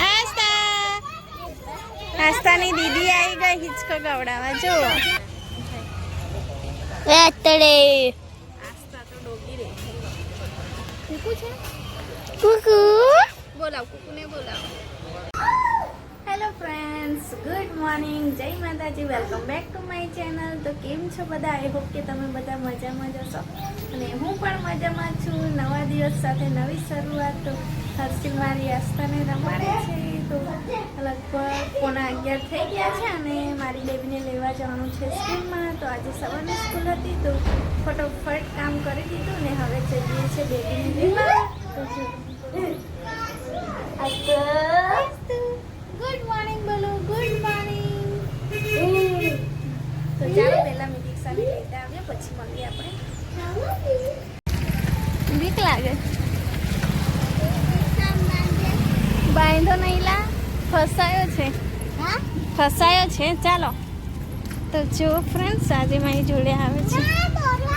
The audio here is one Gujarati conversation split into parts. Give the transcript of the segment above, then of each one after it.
આસ્તા આસ્તાની દીદી આવી ગઈ હિચકો ગવડાવવા જો વેતડે આસ્તા તો કુકુ છે? કુકુ? બોલાવ કુકુને બોલાવ. હેલો ફ્રેન્ડ્સ ગુડ મોર્નિંગ જય માતાજી. Welcome back to my channel તો કેમ છો બધા? આઈ હોપ કે તમે બધા મજામાં જ હશો. અને હું પણ મજામાં છું. નવા દિવસ સાથે નવી શરૂઆત. તો હર્ષિલ મારી આસ્થાને રમાડે છે. તો લગભગ પોણા અગિયાર થઈ ગયા છે અને મારી બેબીને લેવા જવાનું છે સ્કૂલમાં. તો આજે સવારની સ્કૂલ હતી. તો ફટોફટ કામ કરી દીધું ને હવે જઈએ છીએ બેબીને લેવા. તો બોલો ગુડ મોર્નિંગ તો ચાલો પહેલા મેં દીક્ષાને લઈને આવીએ પછી મળીએ આપણે. બીક લાગે. બાંધો નહીં લા ફસાયો છે. ફસાયો છે ચાલો. તો જો ફ્રેન્ડ્સ આજે મારી જોડે આવે છે.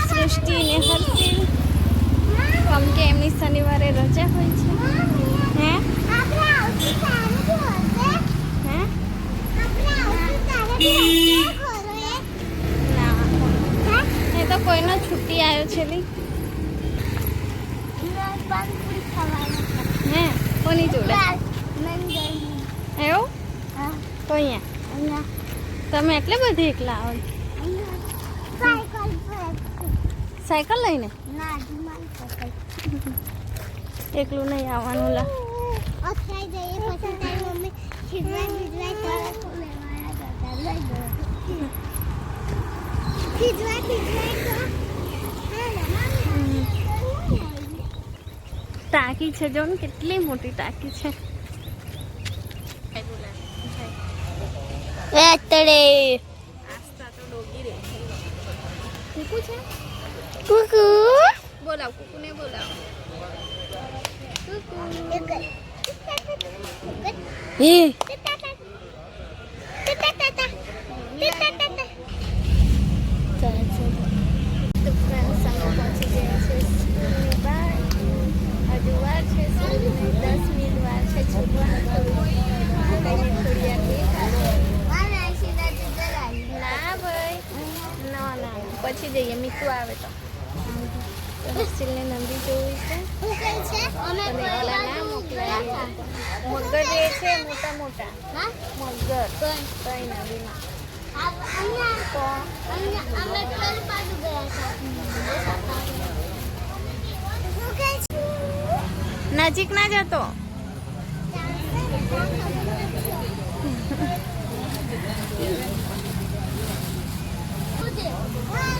સૃષ્ટિ ને હર્ષિલ કેમ કે એમની શનિવારે રજા હોય છે. હે? કોઈનો છુટ્ટી આવ્યો છે લી હે, કોની જોડે? એવું? તો અહીંયા. તમે એટલે બધી એકલા આવો સાયકલ લઈને? એકલું નહીં આવવાનું, લા. ટાંકી છે જો કેટલી મોટી ટાંકી છે. વેતડે આસ્તા તો ડોગી રે. કુકુ છે? કુકુ? બોલાવ કુકુને બોલાવ. કુકુ તો ફ્રેન્ડ્સ અમે પહોંચી ગયા છે સ્કૂલની બહાર હજુ વાર છે સ્કૂલની દસ મિનિટ વાર છે છૂટવાનું તો કઈને થોડી વાર લેટ ના ભાઈ ના પછી જઈએ મીઠું આવે તો. હોસ્ટેલને નંદી જોવી છે. મગર જે છે મોટા મોટા. મગર. કઈ? નવી ના. નજીક ના જતો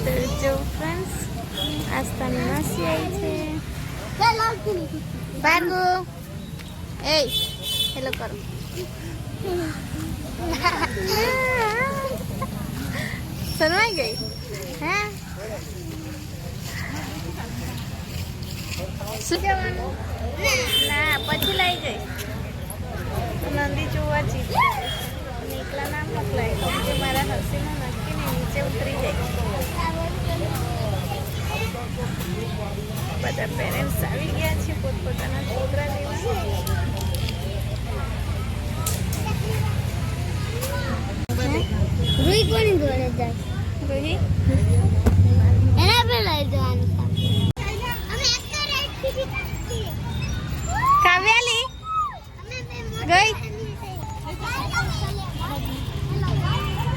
તો જો ફ્રેન્ડ્સ આસ્તાની માસી આવી છે ભાર્ગુ એ હેલો કરો શરમાઈ ગઈ હે શું કહેવાનું ના પછી લઈ ગઈ નંદી જોવા જઈ નીકળા ના મોકલાય મારા હસીમાં નક્કી ને નીચે ઉતરી જાય બધા પેરેન્ટ્સ આવી ગયા છે પોતપોતાના છોકરા લેવા. રૂહી કોની જોડે જાય? રોહી એના પર લઈ જવાનું કાવ્યાલી ગઈ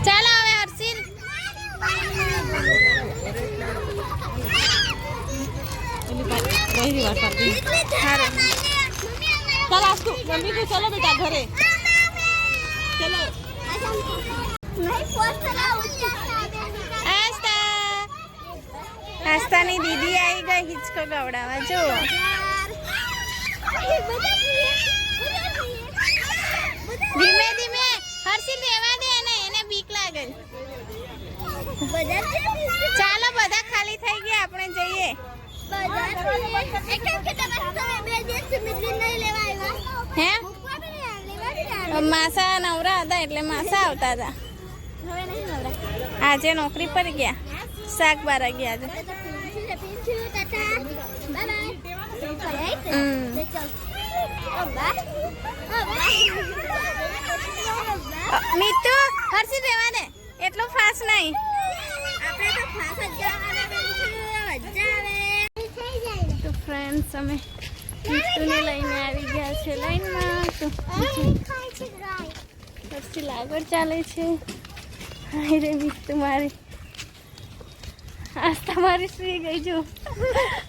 ચાલો હવે હર્ષિલ હારું. ચાલ આસ્તુ જલ્દી થી ચલો બેટા ઘરે. ચલો આસ્તાની દીદી આવી ગઈ હિચકો ગવડાવવા. જો ધીમે ધીમે હર્ષિલ રહેવા દે એને એને બીક લાગે ચાલો બધા ખાલી થઈ ગયા આપણે જઈએ હે માસા નવરા હતા એટલે માસા આવતા હતા. આજે નોકરી પર ગયા. શાક બારા ગયા આજે. મીતુ હર્ષિત રહેવા દે એટલો ફાસ્ટ નહીં. આપણે તો ફાસ્ટ જ તો ફ્રેન્ડ્સ અમે મીતુને લઈને આવી ગયા છે લાઈનમાં. તો પછી આગળ ચાલે છે. હાય રે મીતુ મારી. આસ્તા મારી સુઈ ગઈ, જો.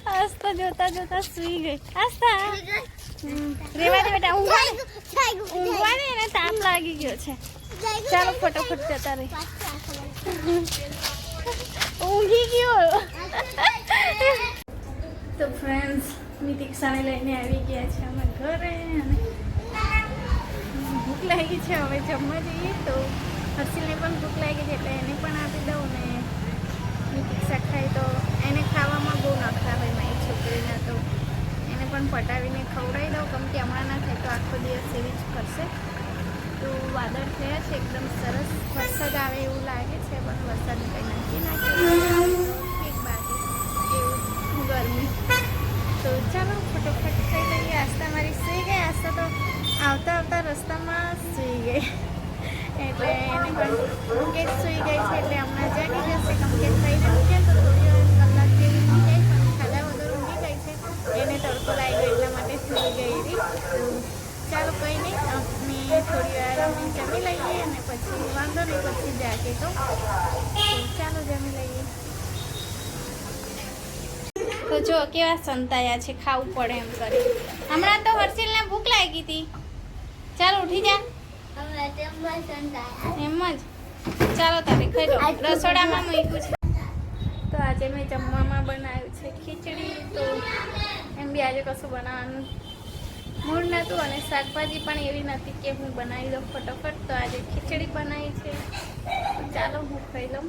આસ્તા જોતા જોતા સુઈ ગઈ. આસ્તા રેવા દે બેટા ઊંઘવા ઊંઘવા દે એને તાપ લાગી ગયો છે. ચાલો ફટાફટ જતા રહી. ઊંઘી ગયો. તો ફ્રેન્ડ્સ મિતિક્ષાને લઈને આવી ગયા છે અમે ઘરે અને ભૂખ લાગી છે, હવે જમવા જઈએ તો હર્ષિલને પણ ભૂખ લાગી છે એટલે એને પણ આપી દઉં ને દીક્ષા ખાય તો એને ખાવામાં બહુ નખરા હોય મારી છોકરીના તો. એને પણ પટાવીને ખવડાવી દઉં, કેમ કે હમણાં ના થાય તો આખો દિવસ એવી જ કરશે તો વાદળ થયા છે, એકદમ સરસ વરસાદ આવે એવું લાગે છે, પણ વરસાદ કંઈ નક્કી ના કહેવાય. એક બાજુ એવું ગરમી તો ચાલો ફટોફટ ખાઈ લઈએ આસ્તા મારી સુઈ તો આવતા આવતા રસ્તામાં સુઈ ગઈ. એટલે એને પણ કે સુઈ ગઈ છે, એટલે હમણાં જાગી જશે કેમ કે થઈને મૂકે તો થોડી વાર કલાક જેવી જાય પણ ખાધા વગર ઊંઘી ગઈ છે. એને તડકો લાગ્યો એટલા માટે સુઈ ગઈ હતી. ચાલો કંઈ નહીં, અમે થોડી વાર અમે જમી લઈએ અને પછી વાંધો નહીં, પછી જાગે તો. ચાલો જમી લઈએ. તો જો કેવા સંતાયા છે, ખાવું પડે એમ કરી હમણાં તો હર્ષિલને ભૂખ લાગી હતી. ચાલો ઉઠી જા. એમ જ. ચાલો તારે ખાઈ લો. રસોડામાં મૂક્યું છે. તો આજે મેં જમવામાં બનાવ્યું છે ખીચડી. તો એમ બી આજે કશું બનાવવાનું મૂળ નહોતું અને શાકભાજી પણ એવી નથી કે હું બનાવી દઉં ફટોફટ. તો આજે ખીચડી બનાવી છે. ચાલો હું ખાઈ લઉં.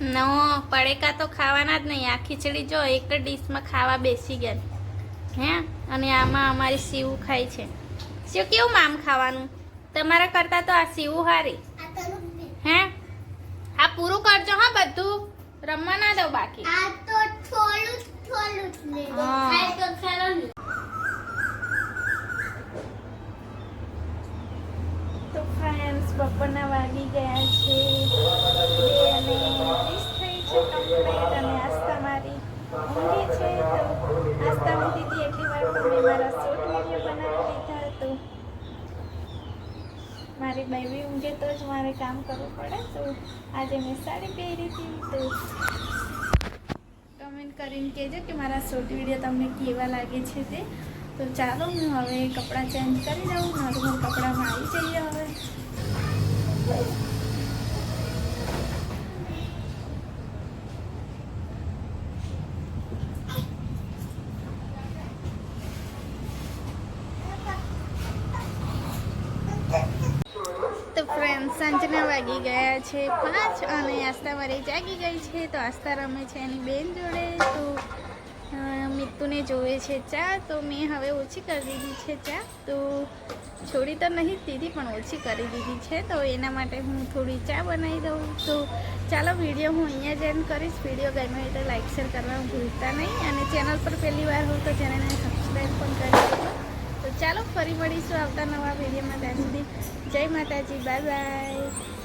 નો પડેકા તો ખાવાના જ નહીં. આ ખીચડી જો એક જ ડીશમાં ખાવા બેસી ગયા. હે? અને આમાં અમારી સીવું ખાય છે. સીવ કેવું મામ ખાવાનું? તમારા કરતાં તો આ સીવું હારી. હે? આ પૂરું કરજો હા બધું. રમવા ના દો બાકી. હા. ખાય તો ખરો ને તો ફ્રેન્ડ્સ બપોરના વાગી ગયા છે બે અને ત્રીસ થઈ છે કમ્પ્લીટ અને આસ્તા મારી ઊંઘી છે તો આસ્તા ઊંઘી હતી એટલી વાર તો મેં મારા શોર્ટ વીડિયો બનાવી લીધા તો મારી બેબી ઊંઘે તો જ મારે કામ કરવું પડે. તો આજે મેં સાડી પહેરી હતી તો કમેન્ટ કરીને કહેજો કે મારા શોર્ટ વીડિયો તમને કેવા લાગે છે તે. તો ચાલો, હું હવે કપડાં ચેન્જ કરી દઉં. નોર્મલ કપડામાં આવી જઈએ હવે તો ફ્રેન્ડ સાંજના વાગી ગયા છે પાંચ અને આસ્તા મારી જાગી ગઈ છે તો આસ્તા રમે છે એની બેન જોડે. તો મિત્તુને જોવે છે ચા, તો મેં હવે ઓછી કરી દીધી છે ચા. તો છોડી તો નહીં દીધી પણ ઓછી કરી દીધી છે. તો એના માટે હું થોડી ચા બનાવી દઉં. તો ચાલો વીડિયો હું અહીંયા જ એન્ડ કરીશ. વીડિયો ગમ્યો તો લાઈક, શેર કરવાનું ભૂલતા નહીં. અને ચેનલ પર પહેલી વાર હોઉં તો ચેનલને સબસ્ક્રાઈબ પણ કરી તો ચાલો ફરી મળીશું આવતા નવા વિડીયોમાં ત્યાં સુધી. જય માતાજી બાય બાય.